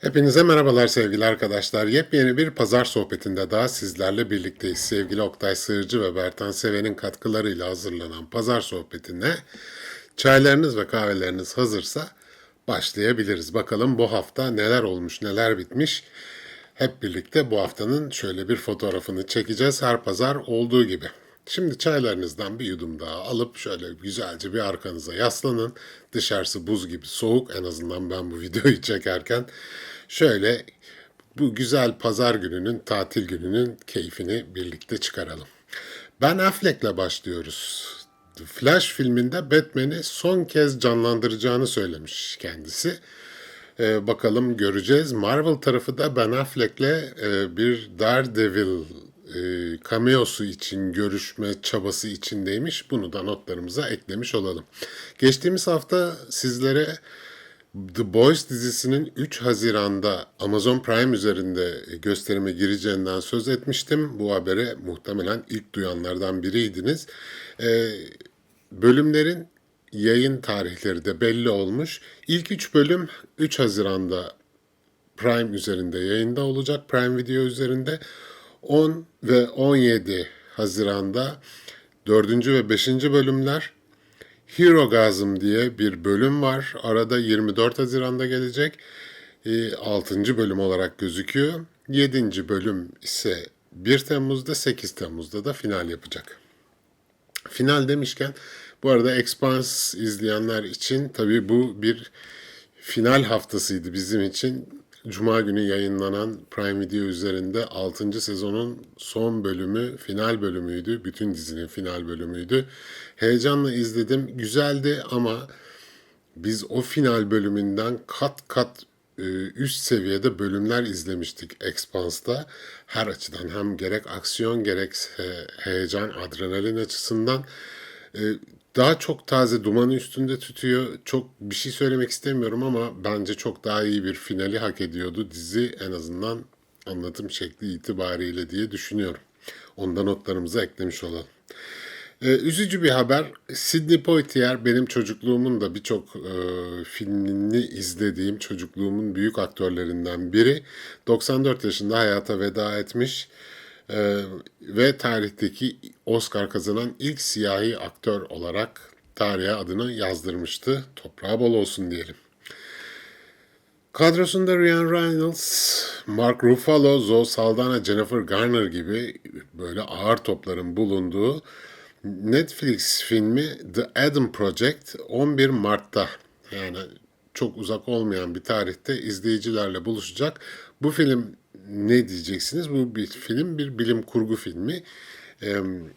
Hepinize merhabalar sevgili arkadaşlar. Yepyeni bir pazar sohbetinde daha sizlerle birlikteyiz. Sevgili Oktay Sığırcı ve Bertan Seven'in katkılarıyla hazırlanan pazar sohbetine çaylarınız ve kahveleriniz hazırsa başlayabiliriz. Bakalım bu hafta neler olmuş, neler bitmiş. Hep birlikte bu haftanın şöyle bir fotoğrafını çekeceğiz her pazar olduğu gibi. Şimdi çaylarınızdan bir yudum daha alıp şöyle güzelce bir arkanıza yaslanın. Dışarısı buz gibi soğuk en azından ben bu videoyu çekerken. Şöyle bu güzel pazar gününün, tatil gününün keyfini birlikte çıkaralım. Ben Affleck'le başlıyoruz. Flash filminde Batman'i son kez canlandıracağını söylemiş kendisi. Ee, bakalım göreceğiz. Marvel tarafı da Ben Affleck'le e, bir Daredevil e, cameosu için görüşme çabası içindeymiş. Bunu da notlarımıza eklemiş olalım. Geçtiğimiz hafta sizlere The Boys dizisinin 3 Haziran'da Amazon Prime üzerinde gösterime gireceğinden söz etmiştim. Bu habere muhtemelen ilk duyanlardan biriydiniz. Ee, bölümlerin yayın tarihleri de belli olmuş. İlk 3 bölüm 3 Haziran'da Prime üzerinde yayında olacak. Prime Video üzerinde 10 ve 17 Haziran'da 4. ve 5. bölümler Hero Gazm diye bir bölüm var. Arada 24 Haziran'da gelecek. 6. bölüm olarak gözüküyor. 7. bölüm ise 1 Temmuz'da 8 Temmuz'da da final yapacak. Final demişken bu arada Expanse izleyenler için tabii bu bir final haftasıydı bizim için. Cuma günü yayınlanan Prime Video üzerinde 6. sezonun son bölümü, final bölümüydü. Bütün dizinin final bölümüydü. Heyecanla izledim. Güzeldi ama biz o final bölümünden kat kat e, üst seviyede bölümler izlemiştik Expanse'da. Her açıdan hem gerek aksiyon gerek heyecan, adrenalin açısından e, daha çok taze dumanı üstünde tutuyor. Çok bir şey söylemek istemiyorum ama bence çok daha iyi bir finali hak ediyordu dizi en azından anlatım şekli itibariyle diye düşünüyorum. Onda notlarımıza eklemiş olalım. Ee, üzücü bir haber. Sidney Poitier benim çocukluğumun da birçok e, filmini izlediğim çocukluğumun büyük aktörlerinden biri. 94 yaşında hayata veda etmiş. Ee, ve tarihteki Oscar kazanan ilk siyahi aktör olarak tarihe adını yazdırmıştı. Toprağı bol olsun diyelim. Kadrosunda Ryan Reynolds, Mark Ruffalo, Zoe Saldana, Jennifer Garner gibi böyle ağır topların bulunduğu Netflix filmi The Adam Project 11 Mart'ta yani çok uzak olmayan bir tarihte izleyicilerle buluşacak. Bu film ne diyeceksiniz? Bu bir film, bir bilim kurgu filmi. E,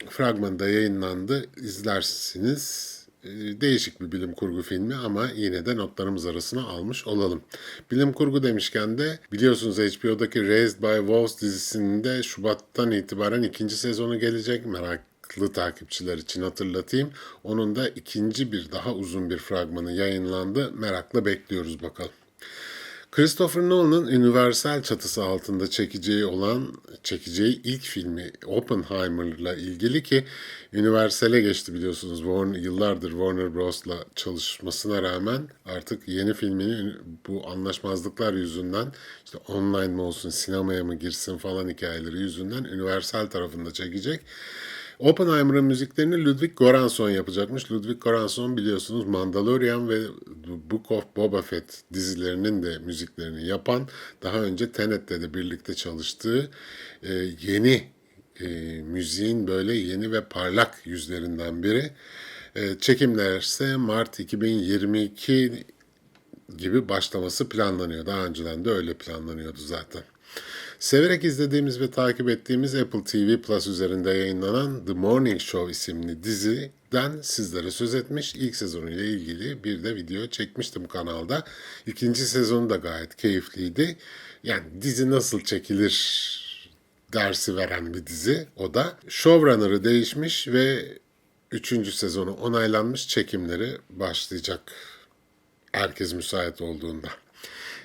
fragmanda yayınlandı. İzlersiniz. E, değişik bir bilim kurgu filmi ama yine de notlarımız arasına almış olalım. Bilim kurgu demişken de biliyorsunuz HBO'daki Raised by Wolves dizisinde Şubat'tan itibaren ikinci sezonu gelecek. Meraklı takipçiler için hatırlatayım. Onun da ikinci bir daha uzun bir fragmanı yayınlandı. Merakla bekliyoruz bakalım. Christopher Nolan'ın Universal çatısı altında çekeceği olan çekeceği ilk filmi Oppenheimer'la ilgili ki Universal'e geçti biliyorsunuz. Warner, yıllardır Warner Bros'la çalışmasına rağmen artık yeni filmini bu anlaşmazlıklar yüzünden işte online mi olsun sinemaya mı girsin falan hikayeleri yüzünden Universal tarafında çekecek. Oppenheimer'ın müziklerini Ludwig Göransson yapacakmış. Ludwig Göransson biliyorsunuz Mandalorian ve Book of Boba Fett dizilerinin de müziklerini yapan, daha önce Tenet'te de birlikte çalıştığı e, yeni e, müziğin böyle yeni ve parlak yüzlerinden biri. E, çekimler ise Mart 2022 gibi başlaması planlanıyor. Daha önceden de öyle planlanıyordu zaten. Severek izlediğimiz ve takip ettiğimiz Apple TV Plus üzerinde yayınlanan The Morning Show isimli diziden sizlere söz etmiş. İlk sezonuyla ilgili bir de video çekmiştim kanalda. İkinci sezonu da gayet keyifliydi. Yani dizi nasıl çekilir dersi veren bir dizi o da. Showrunner'ı değişmiş ve üçüncü sezonu onaylanmış çekimleri başlayacak. Herkes müsait olduğunda.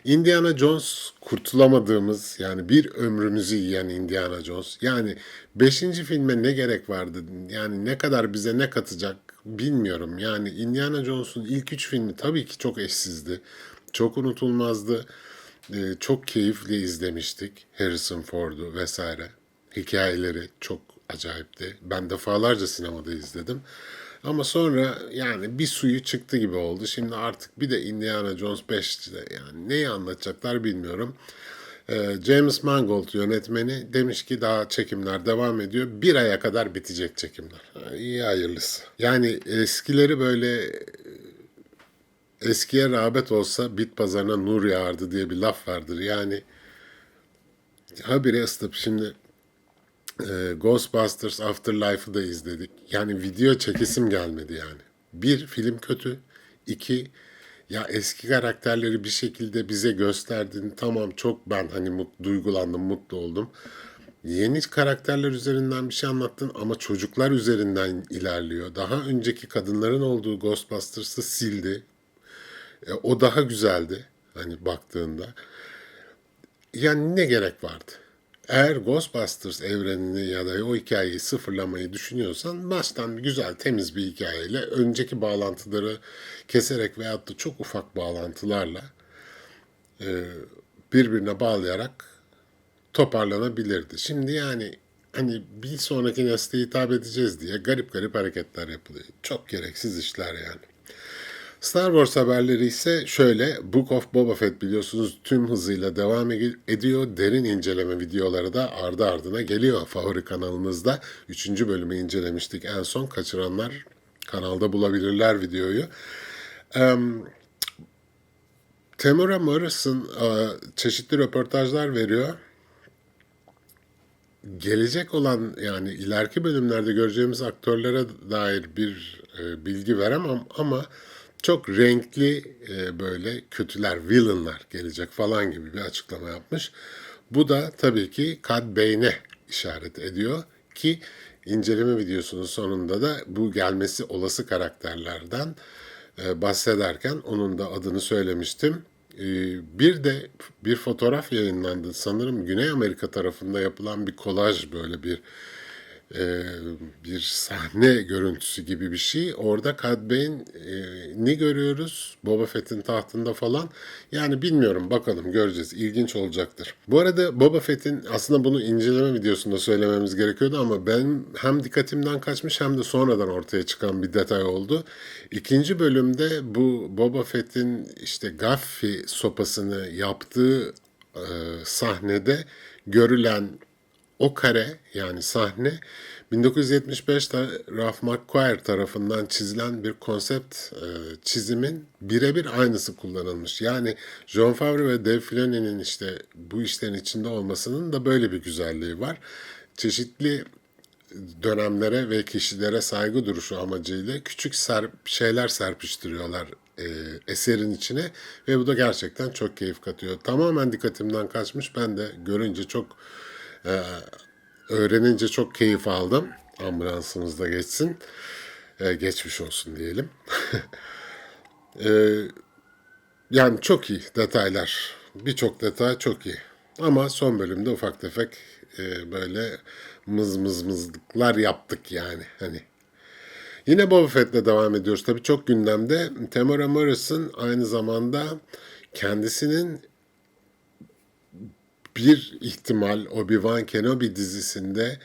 Indiana Jones kurtulamadığımız yani bir ömrümüzü yiyen Indiana Jones. Yani 5. filme ne gerek vardı? Yani ne kadar bize ne katacak bilmiyorum. Yani Indiana Jones'un ilk üç filmi tabii ki çok eşsizdi. Çok unutulmazdı. Ee, çok keyifli izlemiştik. Harrison Ford'u vesaire. Hikayeleri çok acayipti. Ben defalarca sinemada izledim. Ama sonra yani bir suyu çıktı gibi oldu. Şimdi artık bir de Indiana Jones 5'te yani neyi anlatacaklar bilmiyorum. Ee, James Mangold yönetmeni demiş ki daha çekimler devam ediyor. Bir aya kadar bitecek çekimler. Ha, İyi hayırlısı. Yani eskileri böyle eskiye rağbet olsa bit pazarına nur yağardı diye bir laf vardır. Yani habire ısıtıp şimdi e, Ghostbusters Afterlife'ı da izledik. Yani video çekisim gelmedi yani. Bir, film kötü. İki, ya eski karakterleri bir şekilde bize gösterdin. Tamam çok ben hani mut, duygulandım, mutlu oldum. Yeni karakterler üzerinden bir şey anlattın ama çocuklar üzerinden ilerliyor. Daha önceki kadınların olduğu Ghostbusters'ı sildi. E, o daha güzeldi hani baktığında. Yani ne gerek vardı? Eğer Ghostbusters evrenini ya da o hikayeyi sıfırlamayı düşünüyorsan baştan güzel temiz bir hikayeyle önceki bağlantıları keserek veyahut da çok ufak bağlantılarla e, birbirine bağlayarak toparlanabilirdi. Şimdi yani hani bir sonraki nesle hitap edeceğiz diye garip garip hareketler yapılıyor. Çok gereksiz işler yani. Star Wars haberleri ise şöyle. Book of Boba Fett biliyorsunuz tüm hızıyla devam ediyor. Derin inceleme videoları da ardı ardına geliyor favori kanalınızda. Üçüncü bölümü incelemiştik en son. Kaçıranlar kanalda bulabilirler videoyu. Um, Tamara Morrison uh, çeşitli röportajlar veriyor. Gelecek olan yani ileriki bölümlerde göreceğimiz aktörlere dair bir e, bilgi veremem ama çok renkli e, böyle kötüler, villainlar gelecek falan gibi bir açıklama yapmış. Bu da tabii ki Cad Bane'e işaret ediyor ki inceleme videosunun sonunda da bu gelmesi olası karakterlerden e, bahsederken onun da adını söylemiştim. E, bir de bir fotoğraf yayınlandı sanırım Güney Amerika tarafında yapılan bir kolaj böyle bir e, bir sahne görüntüsü gibi bir şey. Orada Cad Bane'i görüyoruz. Boba Fett'in tahtında falan. Yani bilmiyorum bakalım göreceğiz. İlginç olacaktır. Bu arada Boba Fett'in aslında bunu inceleme videosunda söylememiz gerekiyordu ama ben hem dikkatimden kaçmış hem de sonradan ortaya çıkan bir detay oldu. İkinci bölümde bu Boba Fett'in işte Gaffi sopasını yaptığı e, sahnede görülen o kare yani sahne 1975'te Ralph McQuarrie tarafından çizilen bir konsept e, çizimin birebir aynısı kullanılmış. Yani John Favreau ve Dave Filoni'nin işte bu işlerin içinde olmasının da böyle bir güzelliği var. Çeşitli dönemlere ve kişilere saygı duruşu amacıyla küçük serp şeyler serpiştiriyorlar e, eserin içine ve bu da gerçekten çok keyif katıyor. Tamamen dikkatimden kaçmış. Ben de görünce çok ee, öğrenince çok keyif aldım. Ambulansımız da geçsin. Ee, geçmiş olsun diyelim. ee, yani çok iyi detaylar. Birçok detay çok iyi. Ama son bölümde ufak tefek e, böyle mız mız mızlıklar yaptık yani. Hani Yine Boba Fett'le devam ediyoruz. Tabii çok gündemde. Tamara Morrison aynı zamanda kendisinin bir ihtimal Obi-Wan Kenobi dizisinde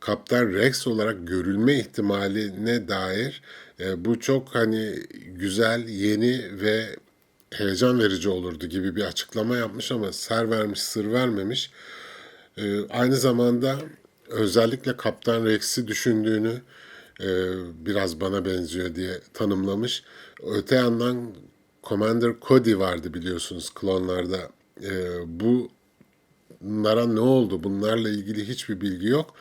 Kaptan Rex olarak görülme ihtimaline dair e, bu çok hani güzel, yeni ve heyecan verici olurdu gibi bir açıklama yapmış ama ser vermiş, sır vermemiş. E, aynı zamanda özellikle Kaptan Rex'i düşündüğünü e, biraz bana benziyor diye tanımlamış. Öte yandan Commander Cody vardı biliyorsunuz klonlarda. E, bu bunlara ne oldu? Bunlarla ilgili hiçbir bilgi yok.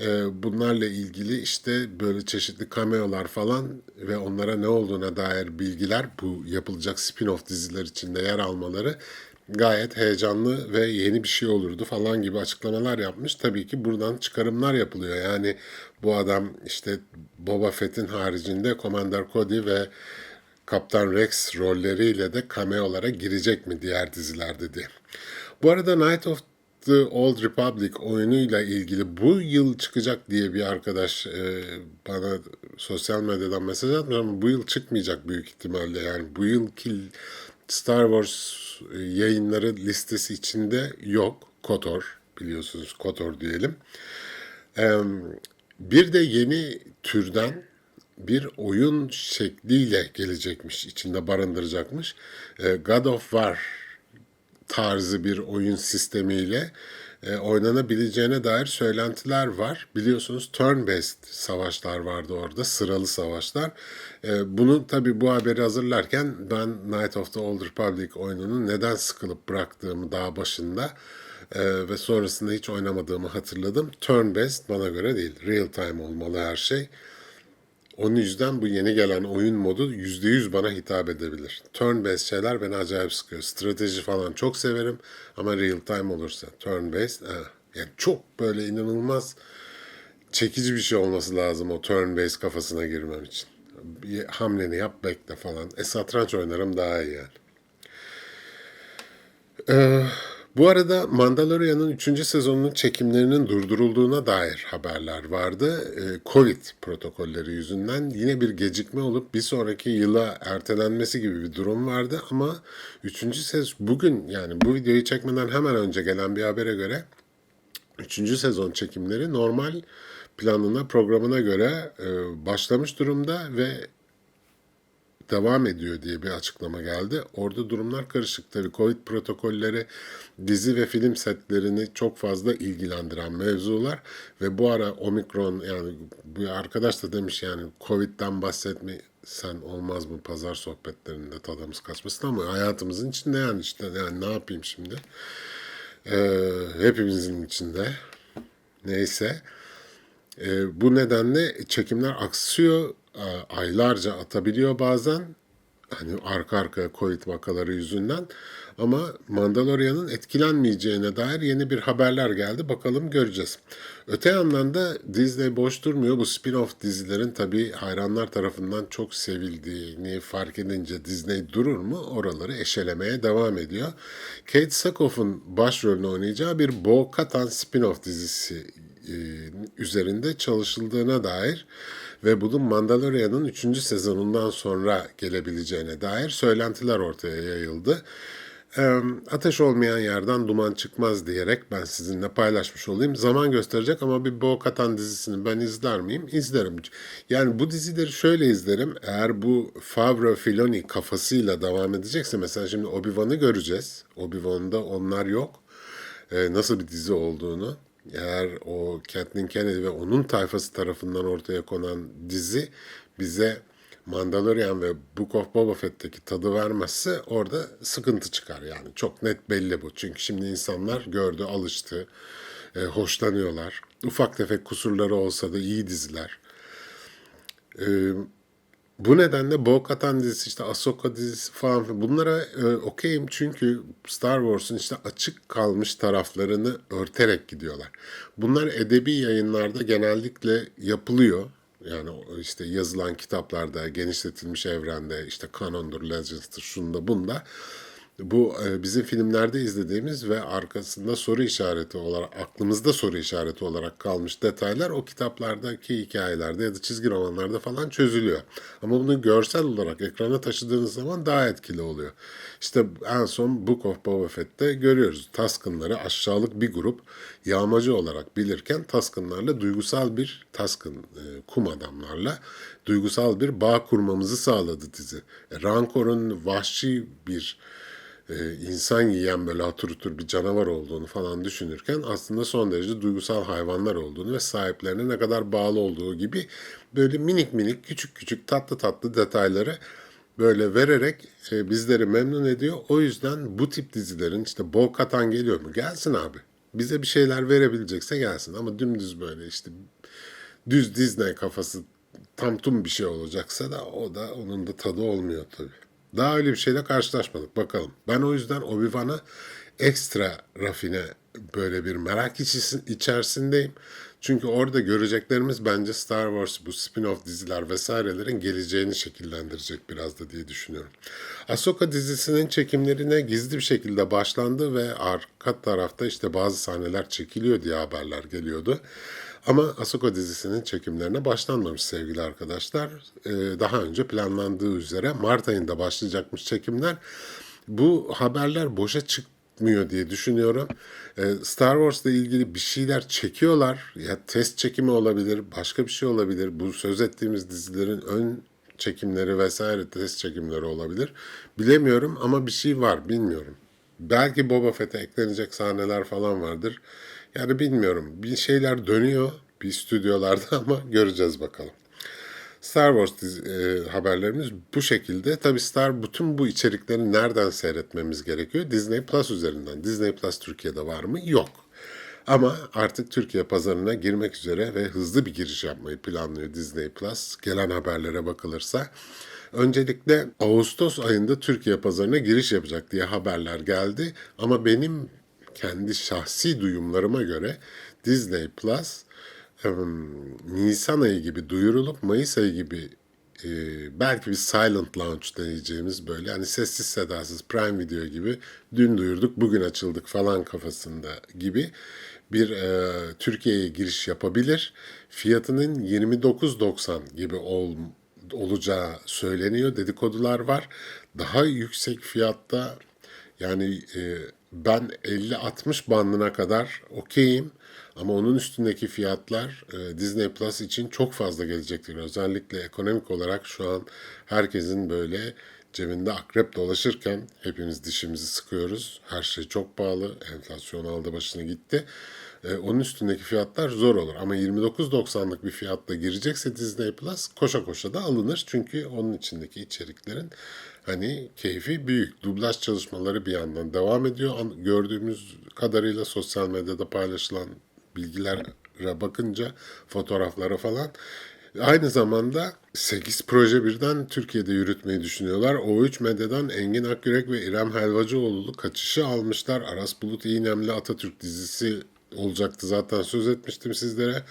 Ee, bunlarla ilgili işte böyle çeşitli cameolar falan ve onlara ne olduğuna dair bilgiler bu yapılacak spin-off diziler içinde yer almaları gayet heyecanlı ve yeni bir şey olurdu falan gibi açıklamalar yapmış. Tabii ki buradan çıkarımlar yapılıyor. Yani bu adam işte Boba Fett'in haricinde Commander Cody ve Kaptan Rex rolleriyle de cameolara girecek mi diğer dizilerde diye. Bu arada Night of the Old Republic oyunuyla ilgili bu yıl çıkacak diye bir arkadaş e, bana sosyal medyadan mesaj atmış ama bu yıl çıkmayacak büyük ihtimalle. Yani bu yılki Star Wars e, yayınları listesi içinde yok. KOTOR biliyorsunuz KOTOR diyelim. Ee, bir de yeni türden bir oyun şekliyle gelecekmiş, içinde barındıracakmış. Ee, God of War tarzı bir oyun sistemiyle e, oynanabileceğine dair söylentiler var. Biliyorsunuz turn-based savaşlar vardı orada, sıralı savaşlar. E, bunu tabii bu haberi hazırlarken ben Night of the Old Republic oyununu neden sıkılıp bıraktığımı daha başında e, ve sonrasında hiç oynamadığımı hatırladım. Turn-based bana göre değil, real time olmalı her şey. Onun yüzden bu yeni gelen oyun modu %100 bana hitap edebilir. Turn-based şeyler beni acayip sıkıyor. Strateji falan çok severim ama real time olursa turn-based eh, yani çok böyle inanılmaz çekici bir şey olması lazım o turn-based kafasına girmem için. Bir hamleni yap bekle falan. E satranç oynarım daha iyi yani. Ee, bu arada Mandalorian'ın 3. sezonunun çekimlerinin durdurulduğuna dair haberler vardı. Ee, Covid protokolleri yüzünden yine bir gecikme olup bir sonraki yıla ertelenmesi gibi bir durum vardı ama 3. sezon bugün yani bu videoyu çekmeden hemen önce gelen bir habere göre 3. sezon çekimleri normal planına, programına göre e, başlamış durumda ve devam ediyor diye bir açıklama geldi. Orada durumlar karışık tabii. Covid protokolleri dizi ve film setlerini çok fazla ilgilendiren mevzular ve bu ara omikron yani bu arkadaş da demiş yani Covid'den bahsetme sen olmaz mı pazar sohbetlerinde tadımız kaçmasın ama hayatımızın içinde yani işte yani ne yapayım şimdi? Ee, hepimizin içinde. Neyse. Ee, bu nedenle çekimler aksıyor aylarca atabiliyor bazen. Hani arka arkaya Covid vakaları yüzünden. Ama Mandalorian'ın etkilenmeyeceğine dair yeni bir haberler geldi. Bakalım göreceğiz. Öte yandan da Disney boş durmuyor. Bu spin-off dizilerin tabii hayranlar tarafından çok sevildiğini fark edince Disney durur mu? Oraları eşelemeye devam ediyor. Kate Sackhoff'un başrolünü oynayacağı bir Bo-Katan spin-off dizisi üzerinde çalışıldığına dair ve bunun Mandalorian'ın 3. sezonundan sonra gelebileceğine dair söylentiler ortaya yayıldı. Ateş olmayan yerden duman çıkmaz diyerek ben sizinle paylaşmış olayım. Zaman gösterecek ama bir Bo Katan dizisini ben izler miyim? İzlerim. Yani bu dizileri şöyle izlerim. Eğer bu Favreau Filoni kafasıyla devam edecekse mesela şimdi Obi-Wan'ı göreceğiz. Obi-Wan'da onlar yok. Ee, nasıl bir dizi olduğunu eğer o Kathleen Kennedy ve onun tayfası tarafından ortaya konan dizi bize Mandalorian ve Book of Boba Fett'teki tadı vermezse orada sıkıntı çıkar yani. Çok net belli bu. Çünkü şimdi insanlar gördü, alıştı, e, hoşlanıyorlar. Ufak tefek kusurları olsa da iyi diziler. E, bu nedenle Bo-Katan dizisi işte Ahsoka dizisi falan bunlara e, okeyim çünkü Star Wars'un işte açık kalmış taraflarını örterek gidiyorlar. Bunlar edebi yayınlarda genellikle yapılıyor. Yani işte yazılan kitaplarda, genişletilmiş evrende, işte Canon'dur, Legends'tır, şunda bunda bu e, bizim filmlerde izlediğimiz ve arkasında soru işareti olarak aklımızda soru işareti olarak kalmış detaylar o kitaplardaki hikayelerde ya da çizgi romanlarda falan çözülüyor. Ama bunu görsel olarak ekrana taşıdığınız zaman daha etkili oluyor. İşte en son Book of Boba Fett'te görüyoruz. Taskınları aşağılık bir grup yağmacı olarak bilirken Taskınlarla duygusal bir Taskın e, kum adamlarla duygusal bir bağ kurmamızı sağladı dizi. E, Rancor'un vahşi bir e, insan yiyen böyle hatır hutur bir canavar olduğunu falan düşünürken aslında son derece duygusal hayvanlar olduğunu ve sahiplerine ne kadar bağlı olduğu gibi böyle minik minik küçük küçük tatlı tatlı detayları böyle vererek e, bizleri memnun ediyor. O yüzden bu tip dizilerin işte Bo Katan geliyor mu? Gelsin abi. Bize bir şeyler verebilecekse gelsin ama dümdüz böyle işte düz Disney kafası tam tum bir şey olacaksa da o da onun da tadı olmuyor tabii. Daha öyle bir şeyle karşılaşmadık bakalım. Ben o yüzden Obi-Wan'a ekstra rafine böyle bir merak içerisindeyim. Çünkü orada göreceklerimiz bence Star Wars bu spin-off diziler vesairelerin geleceğini şekillendirecek biraz da diye düşünüyorum. Ahsoka dizisinin çekimlerine gizli bir şekilde başlandı ve arka tarafta işte bazı sahneler çekiliyor diye haberler geliyordu. Ama Ahsoka dizisinin çekimlerine başlanmamış sevgili arkadaşlar. Ee, daha önce planlandığı üzere Mart ayında başlayacakmış çekimler. Bu haberler boşa çıkmıyor diye düşünüyorum. Ee, Star Wars'la ilgili bir şeyler çekiyorlar. Ya test çekimi olabilir, başka bir şey olabilir. Bu söz ettiğimiz dizilerin ön çekimleri vesaire test çekimleri olabilir. Bilemiyorum ama bir şey var, bilmiyorum. Belki Boba Fett'e eklenecek sahneler falan vardır. Yani bilmiyorum. Bir şeyler dönüyor bir stüdyolarda ama göreceğiz bakalım. Star Wars dizi, e, haberlerimiz bu şekilde. Tabi Star bütün bu içerikleri nereden seyretmemiz gerekiyor? Disney Plus üzerinden. Disney Plus Türkiye'de var mı? Yok. Ama artık Türkiye pazarına girmek üzere ve hızlı bir giriş yapmayı planlıyor Disney Plus. Gelen haberlere bakılırsa. Öncelikle Ağustos ayında Türkiye pazarına giriş yapacak diye haberler geldi. Ama benim kendi şahsi duyumlarıma göre Disney Plus Nisan ayı gibi duyurulup Mayıs ayı gibi e, belki bir silent launch deneyeceğimiz böyle hani sessiz sedasız Prime Video gibi dün duyurduk bugün açıldık falan kafasında gibi bir e, Türkiye'ye giriş yapabilir. Fiyatının 29.90 gibi ol, olacağı söyleniyor. Dedikodular var. Daha yüksek fiyatta yani e, ben 50-60 bandına kadar okeyim. Ama onun üstündeki fiyatlar e, Disney Plus için çok fazla gelecektir. Özellikle ekonomik olarak şu an herkesin böyle cebinde akrep dolaşırken hepimiz dişimizi sıkıyoruz. Her şey çok pahalı. Enflasyon aldı başını gitti. E, onun üstündeki fiyatlar zor olur. Ama 29.90'lık bir fiyatla girecekse Disney Plus koşa koşa da alınır. Çünkü onun içindeki içeriklerin hani keyfi büyük. Dublaj çalışmaları bir yandan devam ediyor. Gördüğümüz kadarıyla sosyal medyada paylaşılan bilgilere bakınca fotoğraflara falan Aynı zamanda 8 proje birden Türkiye'de yürütmeyi düşünüyorlar. O3 Medya'dan Engin Akgürek ve İrem Helvacıoğlu kaçışı almışlar. Aras Bulut İğnemli Atatürk dizisi olacaktı zaten söz etmiştim sizlere.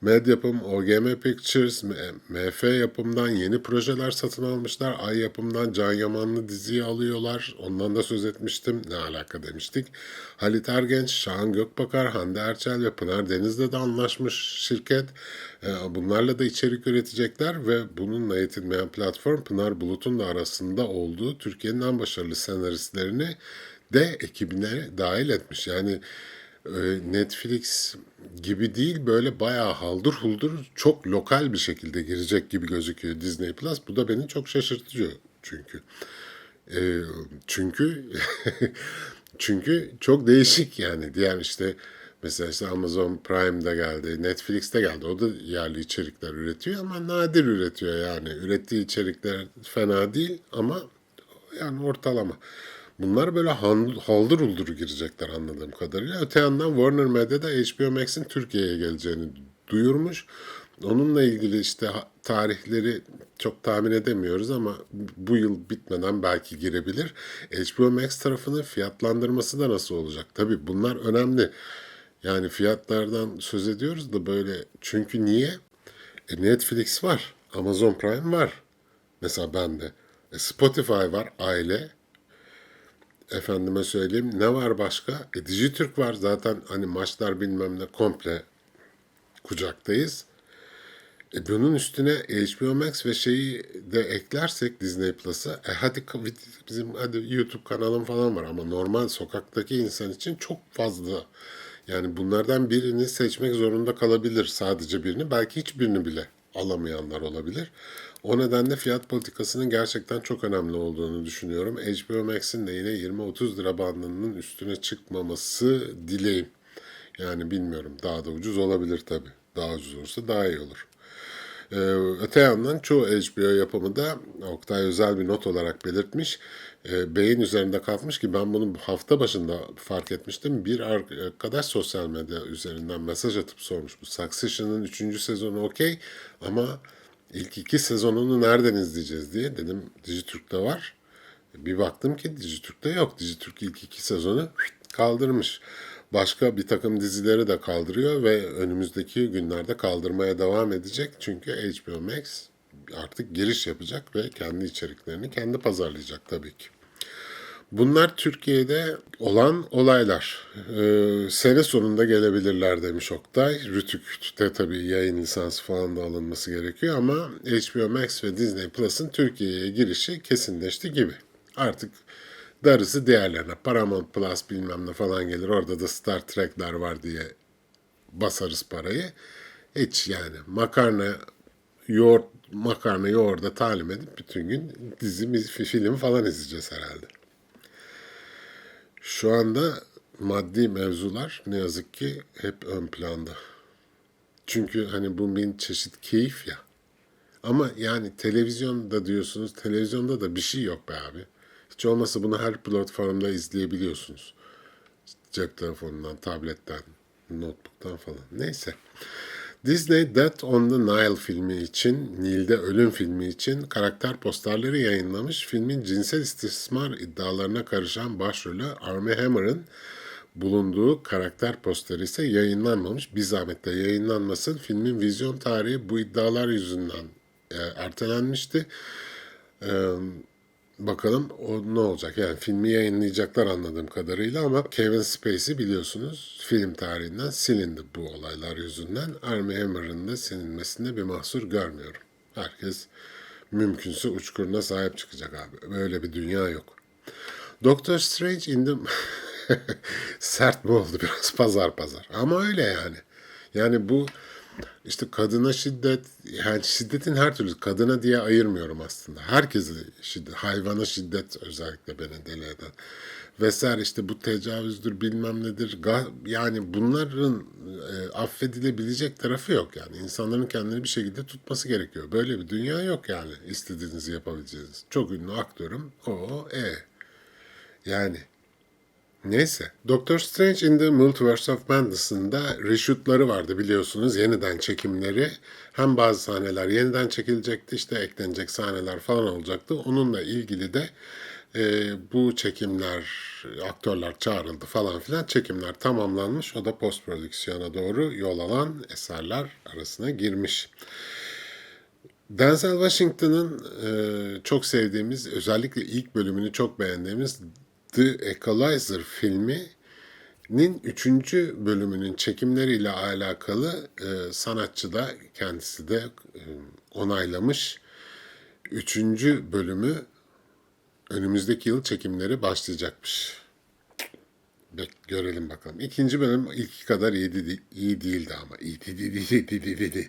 Med Yapım, OGM Pictures, MF Yapım'dan yeni projeler satın almışlar. Ay Yapım'dan Can Yamanlı diziyi alıyorlar. Ondan da söz etmiştim. Ne alaka demiştik. Halit Ergenç, Şahan Gökbakar, Hande Erçel ve Pınar Deniz'le de anlaşmış şirket. Ee, bunlarla da içerik üretecekler ve bununla yetinmeyen platform Pınar Bulut'un da arasında olduğu Türkiye'nin en başarılı senaristlerini de ekibine dahil etmiş. Yani Netflix gibi değil böyle bayağı haldır huldur çok lokal bir şekilde girecek gibi gözüküyor Disney Plus. Bu da beni çok şaşırtıyor çünkü. E, çünkü çünkü çok değişik yani. Diğer işte mesela işte Amazon Prime'da geldi, Netflix'te geldi. O da yerli içerikler üretiyor ama nadir üretiyor yani. Ürettiği içerikler fena değil ama yani ortalama. Bunlar böyle haldır ulduru girecekler anladığım kadarıyla. Öte yandan Warner Media da HBO Max'in Türkiye'ye geleceğini duyurmuş. Onunla ilgili işte tarihleri çok tahmin edemiyoruz ama bu yıl bitmeden belki girebilir. HBO Max tarafının fiyatlandırması da nasıl olacak? Tabii bunlar önemli. Yani fiyatlardan söz ediyoruz da böyle çünkü niye? E Netflix var, Amazon Prime var. Mesela bende. E Spotify var, aile. Efendime söyleyeyim ne var başka? E, Dijitürk var zaten hani maçlar bilmem ne komple kucaktayız. E, bunun üstüne HBO Max ve şeyi de eklersek Disney Plus'a e hadi bizim hadi YouTube kanalım falan var ama normal sokaktaki insan için çok fazla. Yani bunlardan birini seçmek zorunda kalabilir sadece birini belki hiçbirini bile alamayanlar olabilir. O nedenle fiyat politikasının gerçekten çok önemli olduğunu düşünüyorum. HBO Max'in de yine 20-30 lira bandının üstüne çıkmaması dileğim. Yani bilmiyorum daha da ucuz olabilir tabii. Daha ucuz olursa daha iyi olur. Ee, öte yandan çoğu HBO yapımı da Oktay özel bir not olarak belirtmiş. E, beyin üzerinde kalkmış ki ben bunu hafta başında fark etmiştim. Bir arkadaş sosyal medya üzerinden mesaj atıp sormuş. Bu Succession'ın 3. sezonu okey ama ilk iki sezonunu nereden izleyeceğiz diye dedim Dijitürk'te var. Bir baktım ki Dijitürk'te yok. Dijitürk ilk iki sezonu kaldırmış. başka bir takım dizileri de kaldırıyor ve önümüzdeki günlerde kaldırmaya devam edecek. Çünkü HBO Max artık giriş yapacak ve kendi içeriklerini kendi pazarlayacak tabii ki. Bunlar Türkiye'de olan olaylar. Ee, sene sonunda gelebilirler demiş Oktay. Rütük'te tabii yayın lisansı falan da alınması gerekiyor ama HBO Max ve Disney Plus'ın Türkiye'ye girişi kesinleşti gibi. Artık darısı diğerlerine. Paramount Plus bilmem ne falan gelir. Orada da Star Trek'ler var diye basarız parayı. Hiç yani makarna yoğurt makarna yoğurda talim edip bütün gün dizi, film falan izleyeceğiz herhalde. Şu anda maddi mevzular ne yazık ki hep ön planda. Çünkü hani bu bir çeşit keyif ya. Ama yani televizyonda diyorsunuz, televizyonda da bir şey yok be abi. Hiç olmazsa bunu her platformda izleyebiliyorsunuz. Cep telefonundan, tabletten, notebook'tan falan. Neyse. Disney Death on the Nile filmi için, Nil'de Ölüm filmi için karakter posterleri yayınlamış. Filmin cinsel istismar iddialarına karışan başrolü Armie Hammer'ın bulunduğu karakter posteri ise yayınlanmamış. Bir zahmet de yayınlanmasın. Filmin vizyon tarihi bu iddialar yüzünden e, ertelenmişti. E, Bakalım o ne olacak? Yani filmi yayınlayacaklar anladığım kadarıyla ama Kevin Spacey biliyorsunuz film tarihinden silindi bu olaylar yüzünden. Armie Hammer'ın da silinmesinde bir mahsur görmüyorum. Herkes mümkünse uçkuruna sahip çıkacak abi. Böyle bir dünya yok. Doctor Strange in the... Sert mi oldu biraz pazar pazar. Ama öyle yani. Yani bu işte kadına şiddet, yani şiddetin her türlü kadına diye ayırmıyorum aslında. Herkesi şiddet, hayvana şiddet özellikle beni deli eden. Vesaire işte bu tecavüzdür bilmem nedir. Yani bunların e, affedilebilecek tarafı yok yani. İnsanların kendini bir şekilde tutması gerekiyor. Böyle bir dünya yok yani istediğinizi yapabileceğiniz. Çok ünlü aktörüm o e. Yani Neyse. Doctor Strange in the Multiverse of Madness'ın da reshootları vardı biliyorsunuz. Yeniden çekimleri. Hem bazı sahneler yeniden çekilecekti. işte eklenecek sahneler falan olacaktı. Onunla ilgili de e, bu çekimler, aktörler çağrıldı falan filan. Çekimler tamamlanmış. O da post prodüksiyona doğru yol alan eserler arasına girmiş. Denzel Washington'ın e, çok sevdiğimiz, özellikle ilk bölümünü çok beğendiğimiz The Equalizer filminin üçüncü bölümünün çekimleriyle alakalı e, sanatçı da kendisi de e, onaylamış. Üçüncü bölümü önümüzdeki yıl çekimleri başlayacakmış. Bek, görelim bakalım. İkinci bölüm ilk kadar iyi, iyi değildi ama. İyi, iyi,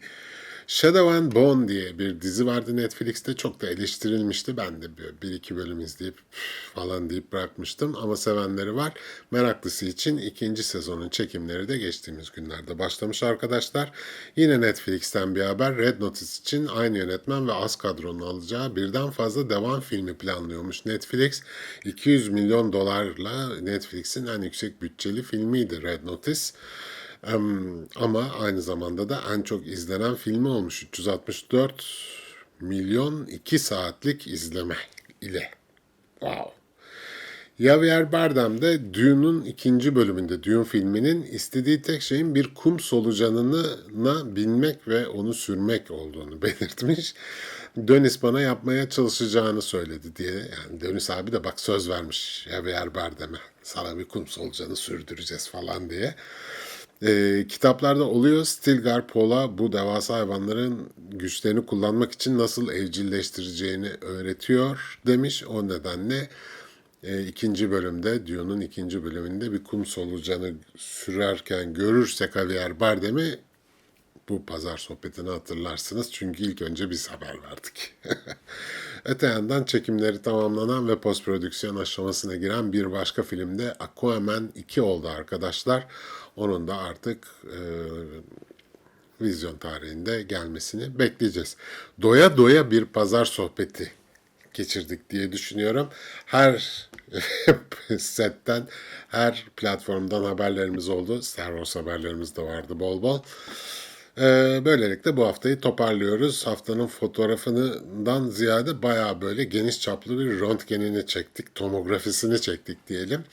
Shadow and Bone diye bir dizi vardı Netflix'te. Çok da eleştirilmişti. Ben de bir, bir iki bölüm izleyip falan deyip bırakmıştım. Ama sevenleri var. Meraklısı için ikinci sezonun çekimleri de geçtiğimiz günlerde başlamış arkadaşlar. Yine Netflix'ten bir haber. Red Notice için aynı yönetmen ve az kadronun alacağı birden fazla devam filmi planlıyormuş Netflix. 200 milyon dolarla Netflix'in en yüksek bütçeli filmiydi Red Notice. Ama aynı zamanda da en çok izlenen filmi olmuş. 364 milyon 2 saatlik izleme ile. Wow. Javier Bardem de Dune'un ikinci bölümünde Dune filminin istediği tek şeyin bir kum solucanına binmek ve onu sürmek olduğunu belirtmiş. Dönis bana yapmaya çalışacağını söyledi diye. Yani Dönis abi de bak söz vermiş Javier Bardem'e. Sana bir kum solucanı sürdüreceğiz falan diye. E, kitaplarda oluyor Stilgar Paul'a bu devasa hayvanların güçlerini kullanmak için nasıl evcilleştireceğini öğretiyor demiş. O nedenle e, ikinci bölümde, Dune'un ikinci bölümünde bir kum solucanı sürerken görürsek Javier Bardem'i bu pazar sohbetini hatırlarsınız. Çünkü ilk önce biz haber verdik. Öte yandan çekimleri tamamlanan ve post prodüksiyon aşamasına giren bir başka filmde Aquaman 2 oldu arkadaşlar. Onun da artık e, vizyon tarihinde gelmesini bekleyeceğiz. Doya doya bir pazar sohbeti geçirdik diye düşünüyorum. Her setten, her platformdan haberlerimiz oldu. Star Wars haberlerimiz de vardı bol bol. Ee, böylelikle bu haftayı toparlıyoruz. Haftanın fotoğrafından ziyade bayağı böyle geniş çaplı bir röntgenini çektik, tomografisini çektik diyelim.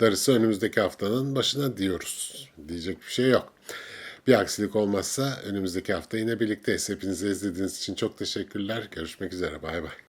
Darısı önümüzdeki haftanın başına diyoruz. Diyecek bir şey yok. Bir aksilik olmazsa önümüzdeki hafta yine birlikteyiz. Hepinize izlediğiniz için çok teşekkürler. Görüşmek üzere. Bay bay.